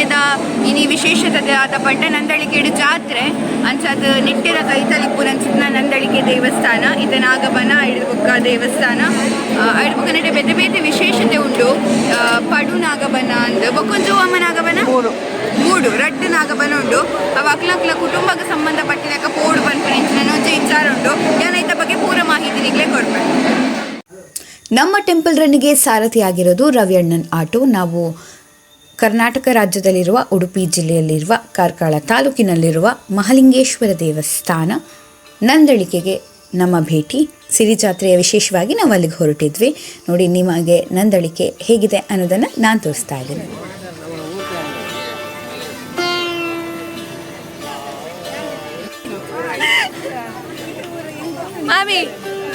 ನಂದಳಿಕೆದ ಇನಿ ವಿಶೇಷತೆ ಆದ ಪಂಡ ನಂದಳಿಕೆಡು ಜಾತ್ರೆ ಅಂಚದ ನಿಟ್ಟಿರ ಕೈತಲಿ ಅಂಚಿನ ನಂದಳಿಕೆ ದೇವಸ್ಥಾನ ಇದು ನಾಗಬನ ಐಡುಬುಕ್ಕ ದೇವಸ್ಥಾನ ಐಡುಬುಕ್ಕ ನಡೆ ಬೇತೆ ಬೇತೆ ವಿಶೇಷತೆ ಉಂಡು ಆ, ಪಡು ನಾಗಬನ ಅಂದ್ ಬೊಕ್ಕೊಂಜು ಅಮ್ಮ ನಾಗಬನ? ಮೂಡು. ರಡ್ಡು ನಾಗಬನ ಉಂಡು ಅವ ಅಕ್ಲ ಅಕ್ಲ ಕುಟುಂಬಕ್ಕೆ ಸಂಬಂಧಪಟ್ಟಿದ ಪೋಡು ಬಂದು ಇಂಚಿನ ವಿಚಾರ ಉಂಟು. ಯಾನ ಇದ ಬಗ್ಗೆ ಪೂರ ಮಾಹಿತಿ ನಿಗ್ಲೇ ಕೊಡ್ಬೇಕು ನಮ್ಮ ಟೆಂಪಲ್ ರನ್ನಿಗೆ ಸಾರಥಿಯಾಗಿರೋದು ರವಿಯಣ್ಣನ್ ಆಟೋ. ನಾವು ಕರ್ನಾಟಕ ರಾಜ್ಯದಲ್ಲಿರುವ ಉಡುಪಿ ಜಿಲ್ಲೆಯಲ್ಲಿರುವ ಕಾರ್ಕಳ ತಾಲೂಕಿನಲ್ಲಿರುವ ಮಹಾಲಿಂಗೇಶ್ವರ ದೇವಸ್ಥಾನ ನಂದಳಿಕೆಗೆ ನಮ್ಮ ಭೇಟಿ. ಸಿರಿ ಜಾತ್ರೆಯ ವಿಶೇಷವಾಗಿ ನಾವು ಅಲ್ಲಿಗೆ ಹೊರಟಿದ್ವಿ. ನೋಡಿ, ನಿಮಗೆ ನಂದಳಿಕೆ ಹೇಗಿದೆ ಅನ್ನೋದನ್ನು ನಾನು ತೋರಿಸ್ತಾ ಇದ್ದೀನಿ.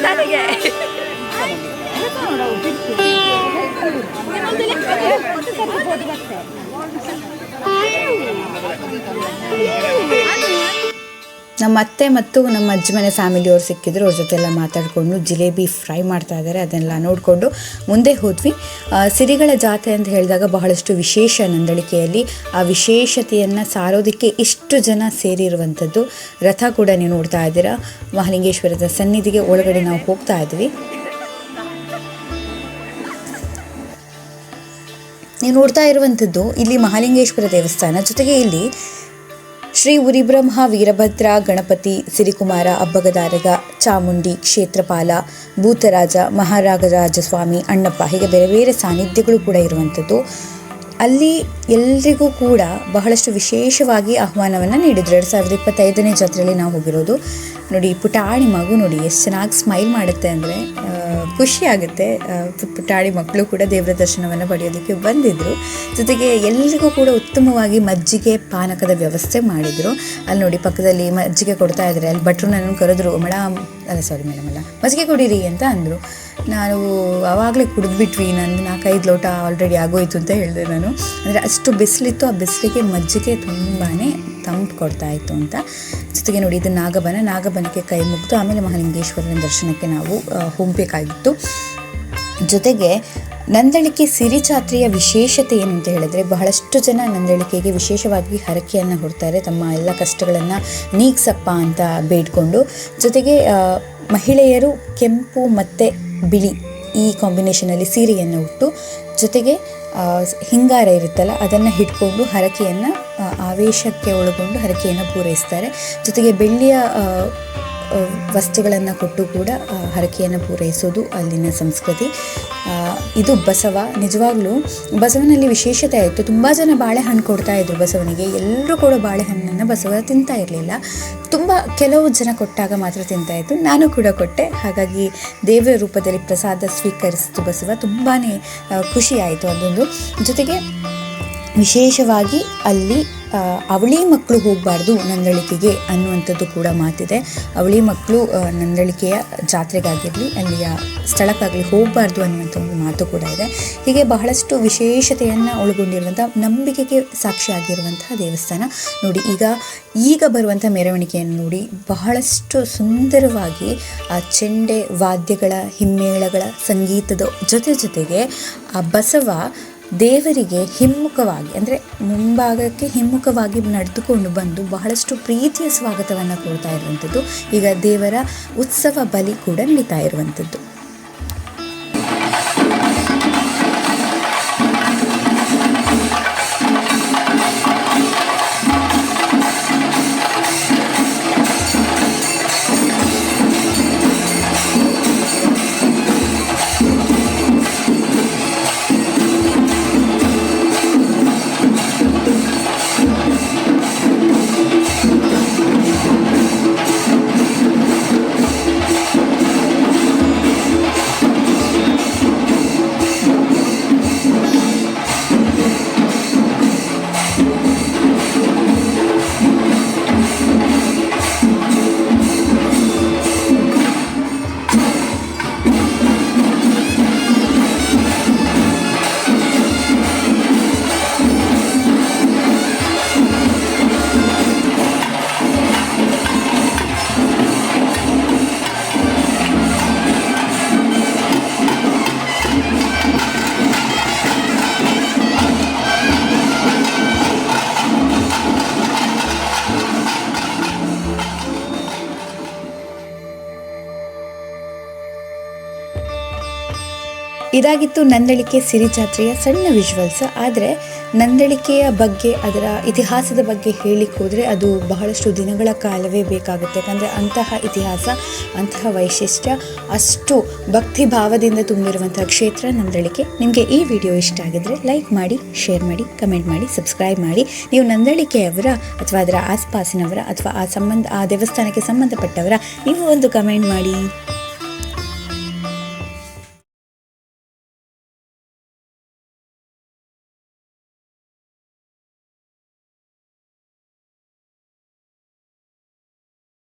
ನನಗೆ. ನಮ್ಮ ಅತ್ತೆ ಮತ್ತು ನಮ್ಮ ಅಜ್ಜಿ ಮನೆ ಫ್ಯಾಮಿಲಿಯವರು ಸಿಕ್ಕಿದ್ರು, ಅವ್ರ ಜೊತೆ ಎಲ್ಲ ಮಾತಾಡಿಕೊಂಡು ಜಿಲೇಬಿ ಫ್ರೈ ಮಾಡ್ತಾ ಇದ್ದಾರೆ, ಅದನ್ನೆಲ್ಲ ನೋಡಿಕೊಂಡು ಮುಂದೆ ಹೋದ್ವಿ. ಸಿರಿಗಳ ಜಾತ್ರೆ ಅಂತ ಹೇಳಿದಾಗ ಬಹಳಷ್ಟು ವಿಶೇಷ ನಂದಳಿಕೆಯಲ್ಲಿ ಆ ವಿಶೇಷತೆಯನ್ನು ಸಾರೋದಕ್ಕೆ ಇಷ್ಟು ಜನ ಸೇರಿರುವಂಥದ್ದು ರಥ ಕೂಡ ನೀವು ನೋಡ್ತಾ ಇದ್ದೀರಾ. ಮಹಾಲಿಂಗೇಶ್ವರದ ಸನ್ನಿಧಿಗೆ ಒಳಗಡೆ ನಾವು ಹೋಗ್ತಾ ಇದ್ವಿ. ನೀವು ನೋಡ್ತಾ ಇರುವಂಥದ್ದು ಇಲ್ಲಿ ಮಹಾಲಿಂಗೇಶ್ವರ ದೇವಸ್ಥಾನ. ಜೊತೆಗೆ ಇಲ್ಲಿ ಶ್ರೀ ಉರಿಬ್ರಹ್ಮ, ವೀರಭದ್ರ, ಗಣಪತಿ, ಸಿರಿಕುಮಾರ, ಅಬ್ಬಗದಾರಗ, ಚಾಮುಂಡಿ, ಕ್ಷೇತ್ರಪಾಲ, ಭೂತರಾಜ ಮಹಾರಾಜರಾಜ ಸ್ವಾಮಿ, ಅಣ್ಣಪ್ಪ ಹೀಗೆ ಬೇರೆ ಬೇರೆ ಸಾನ್ನಿಧ್ಯಗಳು ಕೂಡ ಇರುವಂಥದ್ದು. ಅಲ್ಲಿ ಎಲ್ರಿಗೂ ಕೂಡ ಬಹಳಷ್ಟು ವಿಶೇಷವಾಗಿ ಆಹ್ವಾನವನ್ನು ನೀಡಿದ್ರು. ಎರಡು ಸಾವಿರದ ಇಪ್ಪತ್ತೈದನೇ ಜಾತ್ರೆಯಲ್ಲಿ ನಾವು ಹೋಗಿರೋದು. ನೋಡಿ ಪುಟಾಣಿ ಮಗು ನೋಡಿ, ಎಷ್ಟು ಚೆನ್ನಾಗಿ ಸ್ಮೈಲ್ ಮಾಡುತ್ತೆ ಅಂದರೆ ಖುಷಿ ಆಗುತ್ತೆ ಆ, ಪುಟ್ ಪುಟಾಣಿ ಮಕ್ಕಳು ಕೂಡ ದೇವರ ದರ್ಶನವನ್ನು ಪಡೆಯೋದಕ್ಕೆ ಬಂದಿದ್ದರು ಜೊತೆಗೆ ಎಲ್ಲರಿಗೂ ಕೂಡ ಉತ್ತಮವಾಗಿ ಮಜ್ಜಿಗೆ ಪಾನಕದ ವ್ಯವಸ್ಥೆ ಮಾಡಿದರು. ಅಲ್ಲಿ ನೋಡಿ ಪಕ್ಕದಲ್ಲಿ ಮಜ್ಜಿಗೆ ಕೊಡ್ತಾ ಇದ್ದಾರೆ ಅಲ್ಲಿ ಭಟ್ರು ನನ್ನನ್ನು ಕರೆದ್ರು ಮೇಡಮ್ ಅಲ್ಲ ಸಾರಿ ಮೇಡಮ್ ಅಲ್ಲ ಮಜ್ಜಿಗೆ ಕುಡೀರಿ ಅಂತ ಅಂದರು. ನಾನು ಆವಾಗಲೇ ಕುಡಿದ್ಬಿಟ್ವಿ ನಂದು ನಾಲ್ಕೈದು ಲೋಟ ಆಲ್ರೆಡಿ ಆಗೋಯ್ತು ಅಂತ ಹೇಳಿದೆ ನಾನು. ಅಂದರೆ ಅಷ್ಟು ಬಿಸಿಲಿತ್ತು ಆ ಬಿಸಿಲಿಗೆ ಮಜ್ಜಿಗೆ ತುಂಬಾ ತಂಪು ಕೊಡ್ತಾ ಇತ್ತು ಅಂತ. ಜೊತೆಗೆ ನೋಡಿ ಇದು ನಾಗಬನ ನಾಗಬನಕ್ಕೆ ಕೈ ಮುಗಿದು ಆಮೇಲೆ ಮಹಾಲಿಂಗೇಶ್ವರನ ದರ್ಶನಕ್ಕೆ ನಾವು ಹೋಗಬೇಕಾಗಿತ್ತು. ಜೊತೆಗೆ ನಂದಳಿಕೆ ಸಿರಿಚಾತ್ರೆಯ ವಿಶೇಷತೆ ಏನು ಅಂತ ಹೇಳಿದ್ರೆ, ಬಹಳಷ್ಟು ಜನ ನಂದಳಿಕೆಗೆ ವಿಶೇಷವಾಗಿ ಹರಕೆಯನ್ನು ಹೊಡ್ತಾರೆ ತಮ್ಮ ಎಲ್ಲ ಕಷ್ಟಗಳನ್ನು ನೀಗ್ಸಪ್ಪ ಅಂತ ಬೇಡ್ಕೊಂಡು. ಜೊತೆಗೆ ಮಹಿಳೆಯರು ಕೆಂಪು ಮತ್ತು ಬಿಳಿ ಈ ಕಾಂಬಿನೇಷನಲ್ಲಿ ಸೀರೆಯನ್ನು ಉಟ್ಟು, ಜೊತೆಗೆ ಹಿಂಗಾರ ಇರುತ್ತಲ್ಲ, ಅದನ್ನು ಹಿಡ್ಕೊಂಡು ಹರಕೆಯನ್ನು ಆವೇಶಕ್ಕೆ ಒಳಗೊಂಡು ಹರಕೆಯನ್ನು ಪೂರೈಸ್ತಾರೆ. ಜೊತೆಗೆ ಬೆಳ್ಳಿಯ ವಸ್ತುಗಳನ್ನು ಕೊಟ್ಟು ಕೂಡ ಹರಕೆಯನ್ನು ಪೂರೈಸೋದು ಅಲ್ಲಿನ ಸಂಸ್ಕೃತಿ. ಇದು ಬಸವ. ನಿಜವಾಗ್ಲೂ ಬಸವನಲ್ಲಿ ವಿಶೇಷತೆ ಆಯಿತು. ತುಂಬ ಜನ ಬಾಳೆಹಣ್ಣು ಕೊಡ್ತಾ ಇದ್ರು ಬಸವನಿಗೆ. ಎಲ್ಲರೂ ಕೂಡ ಬಾಳೆಹಣ್ಣನ್ನು ಬಸವ ತಿಂತಾ ಇರಲಿಲ್ಲ. ತುಂಬ ಕೆಲವು ಜನ ಕೊಟ್ಟಾಗ ಮಾತ್ರ ತಿಂತಾ ಇತ್ತು ನಾನು ಕೂಡ ಕೊಟ್ಟೆ. ಹಾಗಾಗಿ ದೇವರ ರೂಪದಲ್ಲಿ ಪ್ರಸಾದ ಸ್ವೀಕರಿಸಿತು ಬಸವ. ತುಂಬಾ ಖುಷಿಯಾಯಿತು ಅದೊಂದು ಜೊತೆಗೆ ವಿಶೇಷವಾಗಿ ಅಲ್ಲಿ ಅವಳಿ ಮಕ್ಕಳು ಹೋಗಬಾರ್ದು ನಂದಳಿಕೆಗೆ ಅನ್ನುವಂಥದ್ದು ಕೂಡ ಮಾತಿದೆ. ಅವಳಿ ಮಕ್ಕಳು ನಂದಳಿಕೆಯ ಜಾತ್ರೆಗಾಗಿರಲಿ, ಅಲ್ಲಿಯ ಸ್ಥಳಕ್ಕಾಗಲಿ ಹೋಗಬಾರ್ದು ಅನ್ನುವಂಥ ಒಂದು ಮಾತು ಕೂಡ ಇದೆ. ಹೀಗೆ ಬಹಳಷ್ಟು ವಿಶೇಷತೆಯನ್ನು ಒಳಗೊಂಡಿರುವಂಥ ನಂಬಿಕೆಗೆ ಸಾಕ್ಷಿಯಾಗಿರುವಂತಹ ದೇವಸ್ಥಾನ. ನೋಡಿ, ಈಗ ಈಗ ಬರುವಂಥ ಮೆರವಣಿಗೆಯನ್ನು ನೋಡಿ ಬಹಳಷ್ಟು ಸುಂದರವಾಗಿ ಆ ಚೆಂಡೆ ವಾದ್ಯಗಳ, ಹಿಮ್ಮೇಳಗಳ ಸಂಗೀತದ ಜೊತೆ ಜೊತೆಗೆ ಆ ಬಸವ ದೇವರಿಗೆ ಹಿಮ್ಮುಖವಾಗಿ, ಅಂದರೆ ಮುಂಭಾಗಕ್ಕೆ ಹಿಮ್ಮುಖವಾಗಿ ನಡೆದುಕೊಂಡು ಬಂದು ಬಹಳಷ್ಟು ಪ್ರೀತಿಯ ಸ್ವಾಗತವನ್ನು ಕೊಡ್ತಾ ಇರುವಂಥದ್ದು. ಈಗ ದೇವರ ಉತ್ಸವ ಬಲಿ ಕೂಡ ನಡೀತಾ ಇರುವಂಥದ್ದು. ಇದಾಗಿತ್ತು ನಂದಳಿಕೆ ಸಿರಿ ಜಾತ್ರೆಯ ಸಣ್ಣ ವಿಜುವಲ್ಸ್ ಆದರೆ ನಂದಳಿಕೆಯ ಬಗ್ಗೆ, ಅದರ ಇತಿಹಾಸದ ಬಗ್ಗೆ ಹೇಳಿಕ್ಕೆ ಹೋದರೆ ಅದು ಬಹಳಷ್ಟು ದಿನಗಳ ಕಾಲವೇ ಬೇಕಾಗುತ್ತೆ. ಯಾಕಂದರೆ ಅಂತಹ ಇತಿಹಾಸ, ಅಂತಹ ವೈಶಿಷ್ಟ್ಯ, ಅಷ್ಟು ಭಕ್ತಿ ಭಾವದಿಂದ ತುಂಬಿರುವಂತಹ ಕ್ಷೇತ್ರ ನಂದಳಿಕೆ. ನಿಮಗೆ ಈ ವಿಡಿಯೋ ಇಷ್ಟ ಆಗಿದ್ರೆ ಲೈಕ್ ಮಾಡಿ ಶೇರ್ ಮಾಡಿ ಕಮೆಂಟ್ ಮಾಡಿ ಸಬ್ಸ್ಕ್ರೈಬ್ ಮಾಡಿ. ನೀವು ನಂದಳಿಕೆಯವರ ಅಥವಾ ಅದರ ಆಸ್ಪಾಸಿನವರ ಅಥವಾ ಆ ಸಂಬಂಧ, ಆ ದೇವಸ್ಥಾನಕ್ಕೆ ಸಂಬಂಧಪಟ್ಟವರ, ನೀವು ಒಂದು ಕಮೆಂಟ್ ಮಾಡಿ.